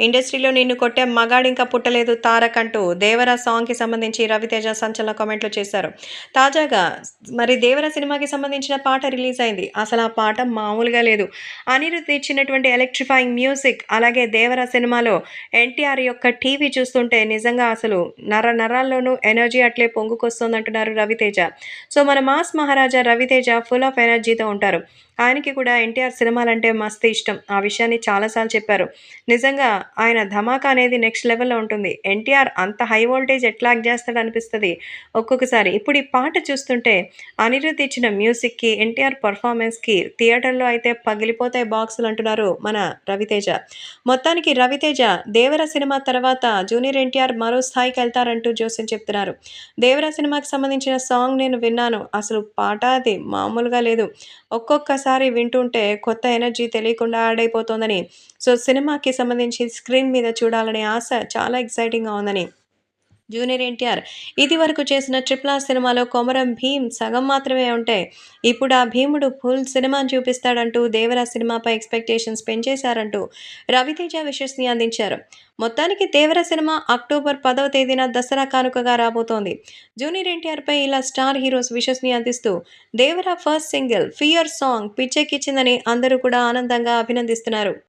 ఇండస్ట్రీలో నిన్ను కొట్టే మగాడు ఇంకా పుట్టలేదు తారక్ అంటూ దేవర సాంగ్కి సంబంధించి రవితేజ సంచలన కామెంట్లు చేశారు. తాజాగా మరి దేవర సినిమాకి సంబంధించిన పాట రిలీజ్ అయింది. అసలు ఆ పాట మామూలుగా లేదు. అనిరుద్ధ్ ఇచ్చినటువంటి ఎలక్ట్రిఫైయింగ్ మ్యూజిక్ అలాగే దేవర సినిమాలో ఎన్టీఆర్ యొక్క టీవీ చూస్తుంటే నిజంగా అసలు నర నరాల్లోనూ ఎనర్జీ అట్లే పొంగుకొస్తుంది అంటున్నారు రవితేజ. సో మన mass Maharaja Ravi Teja full of ఎనర్జీతో ఉంటారు. ఆయనకి కూడా ఎన్టీఆర్ సినిమాలంటే మస్తు ఇష్టం. ఆ విషయాన్ని చాలాసార్లు చెప్పారు. నిజంగా ఆయన ధమాకా అనేది నెక్స్ట్ లెవెల్లో ఉంటుంది. ఎన్టీఆర్ అంత హై వోల్టేజ్ ఎట్లా యాక్ట్ చేస్తాడు అనిపిస్తుంది ఒక్కొక్కసారి ఇప్పుడు ఈ పాట చూస్తుంటే అనిరుద్ధ్ ఇచ్చిన మ్యూజిక్కి ఎన్టీఆర్ పర్ఫార్మెన్స్కి థియేటర్లో అయితే పగిలిపోతాయి బాక్సులు అంటున్నారు మన రవితేజ. మొత్తానికి రవితేజ దేవర సినిమా తర్వాత జూనియర్ ఎన్టీఆర్ మరో స్థాయికి వెళ్తారంటూ జోస్యం చెప్తున్నారు. దేవర సినిమాకి సంబంధించిన సాంగ్ నేను విన్నాను. అసలు పాట అది మామూలుగా లేదు. ఒక్కొక్కసారి వింటుంటే కొత్త ఎనర్జీ తెలియకుండా ఆడైపోతోందని సో సినిమాకి సంబంధించి స్క్రీన్ మీద చూడాలనే ఆశ చాలా ఎక్సైటింగ్గా ఉందని. జూనియర్ ఎన్టీఆర్ ఇది వరకు చేసిన ట్రిపుల్ ఆర్ సినిమాలో కొమరం భీమ్ సగం మాత్రమే ఉంటే ఇప్పుడు ఆ భీముడు ఫుల్ సినిమాను చూపిస్తాడంటూ దేవరా సినిమాపై ఎక్స్పెక్టేషన్స్ పెంచేశారంటూ రవితేజ విషస్ని అందించారు. మొత్తానికి దేవర సినిమా అక్టోబర్ పదవ తేదీన దసరా కానుకగా రాబోతోంది. జూనియర్ ఎన్టీఆర్పై ఇలా స్టార్ హీరోస్ విషస్ని అందిస్తూ Devara first single fear song పిచ్చెక్కిచ్చిందని అందరూ కూడా ఆనందంగా అభినందిస్తున్నారు.